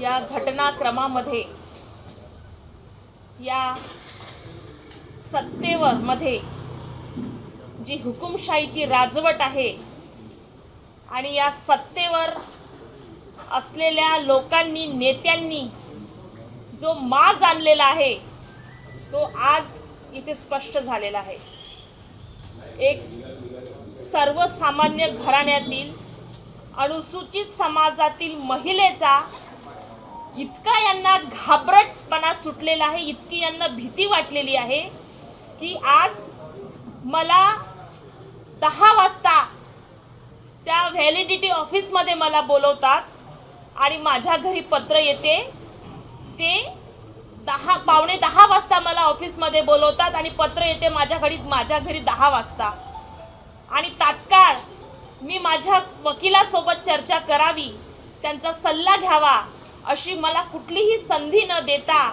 या घटनाक्रमामध्ये या सत्तेवर मध्ये जी हुकुमशाहीची राजवट आहे आणि या सत्तेवर असलेल्या लोकांनी नेत्यांनी जो माज आणलेला आहे तो आज इथे स्पष्ट झालेला आहे. एक सर्वसामान्य घराण्यातील अनुसूचित समाजातील महिलेचा इतका यांना घाबरटपणा सुटलेला आहे इतकी यांना भीती वाटलेली आहे की आज मला दहा वाजता त्या व्हॅलिडिटी ऑफिसमध्ये मला बोलवतात आणि माझ्या घरी पत्र येते. ते दहा पावणे दहा वाजता मला ऑफिसमध्ये बोलवतात आणि पत्र येते माझ्या घरी माझ्या घरी दहा वाजता. आणि तात्काळ मी माझ्या वकिलासोबत चर्चा करावी त्यांचा सल्ला घ्यावा अशी मला कुठलीही संधी न देता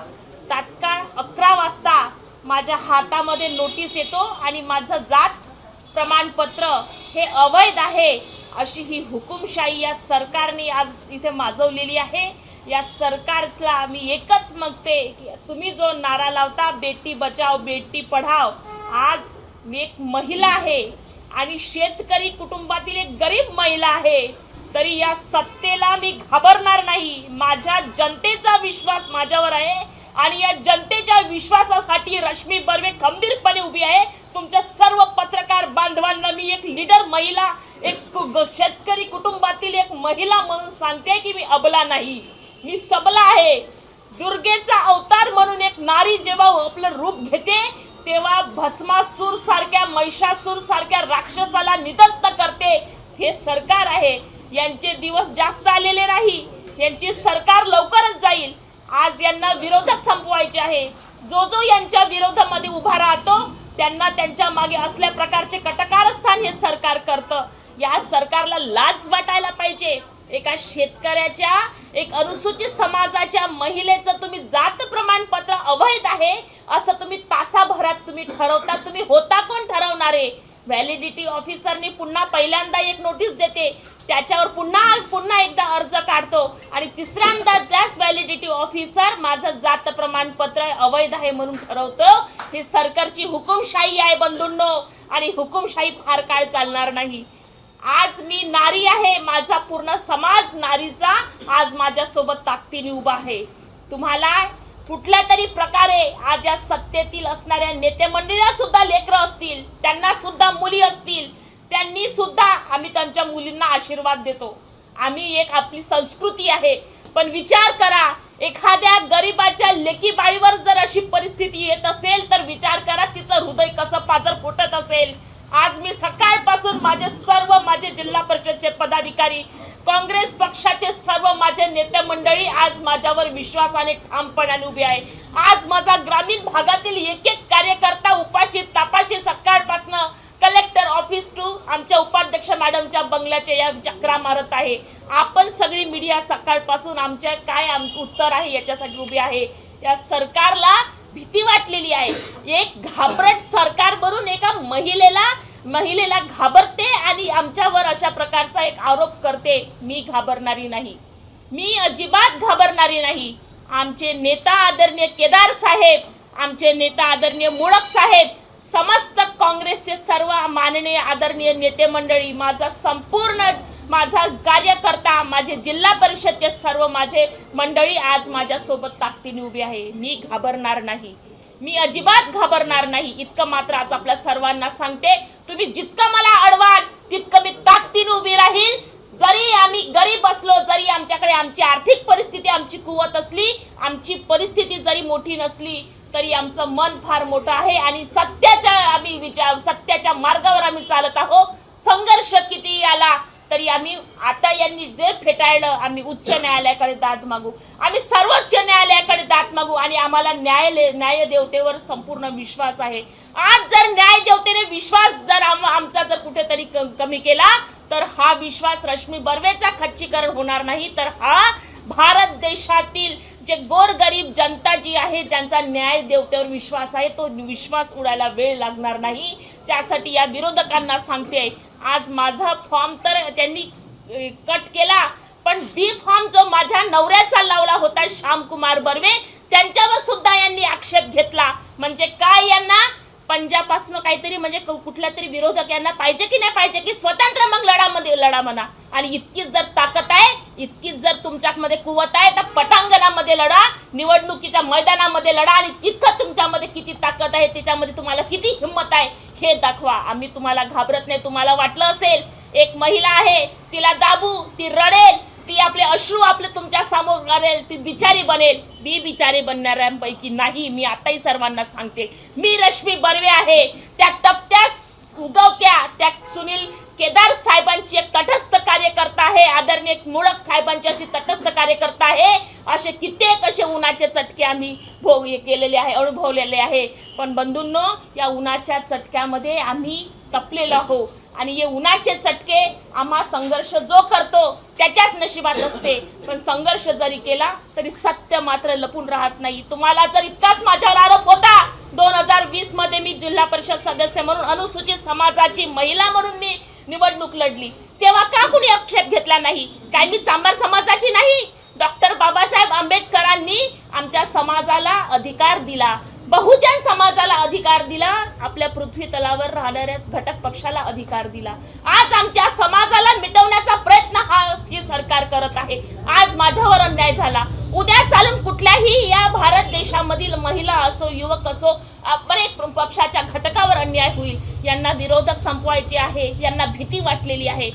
तात्काळ अकरा वाजता माझ्या हातामध्ये नोटीस येतो आणि माझं जात प्रमाणपत्र हे अवैध आहे अशी ही हुकुमशाही या सरकारने आज इथे माजवलेली आहे. या सरकारला मी एकच मागते की तुम्ही जो नारा लावता बेटी बचाव बेटी पढाव आज मी एक महिला आहे आणि शेतकरी कुटुंबातील एक गरीब महिला आहे. तरी या सत्तेला मी घाबरणार नाही. माझ्या जनतेचा विश्वास माझ्यावर आहे आणि या जनतेच्या विश्वासासाठी रश्मी बर्वे खंबीरपणे उभी आहे. तुमच्या सर्व पत्रकार बांधवांना मी एक लीडर महिला एक शेतकरी कुटुंबातील एक महिला म्हणून सांगते की मी अबला नाही. मी सबला आहे. दुर्गेचा अवतार म्हणून एक नारी जेव्हा आपलं रूप घेते तेव्हा भस्मासूर सारख्या महिषासूर सारख्या राक्षसाला निधस्त करते. हे सरकार आहे. यांचे दिवस जास्त आलेले नाही. यांची सरकार लवकरच जाईल. आज यांना विरोधक संपवायचे आहे. जो जो यांच्या विरोधामध्ये उभा राहतो त्यांना त्यांच्या मागे असल्या प्रकारचे कटकारस्थान हे सरकार करतं. या सरकारला लाज वाटायला पाहिजे. एका शेतकऱ्याच्या एक अनुसूचित समाजाच्या महिलेचं तुम्ही जात प्रमाणपत्र अवैध आहे असं तुम्ही तासाभरात तुम्ही ठरवता तुम्ही होता कोण ठरवणारे व्हॅलिडिटी ऑफिसरनी पुन्हा पहिल्यांदा एक नोटीस देते. त्याच्यावर पुन्हा पुन्हा एकदा अर्ज काढतो. आणि तिसऱ्यांदा त्याच व्हॅलिडिटी ऑफिसर माझं जात प्रमाणपत्र अवैध आहे म्हणून ठरवतो. ही सरकारची हुकुमशाही आहे बंधूंनो. आणि हुकुमशाही फार काळ चालणार नाही. आज मी नारी आहे. माझा पूर्ण समाज नारीचा आज माझ्यासोबत ताकदीने उभा आहे. तुम्हाला कुठल्या तरी प्रकारे आज या सत्तेतील असणाऱ्या नेते मंडळीला सुद्धा लेकरं असतील त्यांना सुद्धा मुली असतील त्यांनी सुद्धा आम्ही त्यांच्या मुलींना आशीर्वाद देतो. आम्ही एक आपली संस्कृती आहे. पण विचार करा एखाद्या गरीबाच्या लेकीबाळीवर जर अशी परिस्थिती येत असेल तर विचार करा तिचं हृदय कसं पाजर फुटत असेल. आज मी सकाळपासून माझे सर्व माझे जिल्हा परिषदचे पदाधिकारी काँग्रेस पक्षाचे सर्व माझे नेते मंडळी आज माझ्यावर विश्वासाने ठामपणाने उभे आहे. आज माझा ग्रामीण भागातील एक एक कार्यकर्ता उपाशी तापाशी सकाळपासनं कलेक्टर ऑफिस टू आमच्या उपाध्यक्ष मॅडमच्या बंगल्याच्या या चक्रा मारत आहे. आपण सगळी मीडिया सकाळपासून आमच्या काय आम उत्तर आहे याच्यासाठी उभी आहे. या सरकारला भीती वाटलेली आहे. एक घाबरट सरकार बनून एका महिलेला महिलेला घाबरते आणि आमच्यावर अशा प्रकारचा एक आरोप करते मी घाबरणारी नाही. मी अजिबात घाबरणारी नाही. आमचे नेता आदरणीय केदार साहेब आमचे नेता आदरणीय मुळक साहेब समस्त काँग्रेसचे सर्व माननीय आदरणीय नेते मंडळी माझा संपूर्ण माझा कार्यकर्ता माझे जिल्हा परिषदचे सर्व माझे मंडळी आज माझ्यासोबत ताकदीने उभी आहे. मी घाबरणार नाही. मी अजिबात घाबरणार नाही. इतकं मात्र आज आपल्या सर्वांना सांगते तुम्ही जितकं मला अडवाल तितकं मी ताकदीने उभी राहील जरी आम्ही गरीब असलो जरी आमच्याकडे आमची आर्थिक परिस्थिती आमची कुवत असली आमची परिस्थिती जरी मोठी नसली तरी आमचं मन फार मोठं आहे आणि सत्याच्या आम्ही विचार सत्याच्या मार्गावर आम्ही चालत आहोत. संघर्ष किती आला तरी आम्ही आता यांनी जे फेटाळलं आम्ही उच्च न्यायालयाकडे दाद मागू. आम्ही सर्वोच्च न्यायालयाकडे दाद मागू आणि आम्हाला न्यायालय न्यायदेवतेवर संपूर्ण विश्वास आहे. आज जर न्यायदेवतेने विश्वास जर आम आमचा जर कुठेतरी क- कमी केला तर हा विश्वास रश्मी बर्वेचा खच्चीकरण होणार नाही तर हा भारत देशातील जे गोरगरीब जनता जी आहे ज्यांचा न्याय देवतेवर विश्वास आहे तो विश्वास उडायला वेळ लागणार नाही. त्यासाठी या विरोधकांना सांगते आज माझा फॉर्म तर त्यांनी कट केला पण बी फॉर्म जो माझ्या नवऱ्याचा लावला होता श्यामकुमार बर्वे त्यांच्यावर सुद्धा यांनी आक्षेप घेतला. म्हणजे काय यांना? पंजाबपासून काहीतरी म्हणजे कुठल्या तरी विरोधक यांना पाहिजे की नाही पाहिजे की स्वतंत्र मग लढामध्ये लढा म्हणा. आणि इतकीच जर ताकद आहे इतकीच जर तुमच्यामध्ये कुवत आहे तर पटांगणामध्ये लढा निवडणुकीच्या मैदानामध्ये लढा आणि तितकं तुमच्यामध्ये किती ताकद आहे त्याच्यामध्ये तुम्हाला किती हिंमत आहे हे दाखवा. आम्ही तुम्हाला घाबरत नाही. तुम्हाला वाटलं असेल एक महिला आहे तिला दाबू ती रडेल ती आपले अश्रू आपले तुमच्यासमोर करेल ती बिचारी बनेल. मी बिचारी बनणाऱ्यांपैकी नाही. मी आताही सर्वांना सांगते. मी रश्मी बर्वे आहे. त्या तपत्या उगवत्या त्या सुनील केदार साहेबांची एक तटस्थ कार्यकर्ता आहे. आदरणीय मुळक साहेबांची अशी तटस्थ कार्यकर्ता आहे. असे कित्येक असे उन्हाचे चटके आम्ही भोग हे केलेले आहे अनुभवलेले आहे. पण बंधूंनो या उन्हाच्या चटक्यामध्ये आम्ही तपलेलो आहो आणि हे उन्हाचे चटके आम्हा संघर्ष जो करतो त्याच्याच नशिबात असते. पण संघर्ष जरी केला तरी सत्य मात्र लपून राहत नाही. तुम्हाला जर इतकाच माझ्यावर आरोप होता दोन हजार वीसमध्ये मी जिल्हा परिषद सदस्य म्हणून अनुसूचित समाजाची महिला म्हणून मी निवडणूक लढली. तेव्हा का कुणी आक्षेप घेतला नाही? काय मी चांभार समाजाची नाही? डॉक्टर बाबासाहेब आंबेडकरांनी आमच्या समाजाला अधिकार दिला. बहुजन समाजाला अधिकार दिला आपल्या पृथ्वी तलावर राहणाऱ्या घटक पक्षाला अधिकार दिला. आज आमच्या समाजाला मिटवण्याचा प्रयत्न हा हे सरकार करत आहे. आज माझ्यावर अन्याय झाला. उद्या चालून कुठल्याही या भारत देशामधील महिला असो युवक असो अनेक पक्षाच्या घटकावर अन्याय होईल. यांना विरोधक संपवायचे आहे यांना भीती वाटलेली आहे.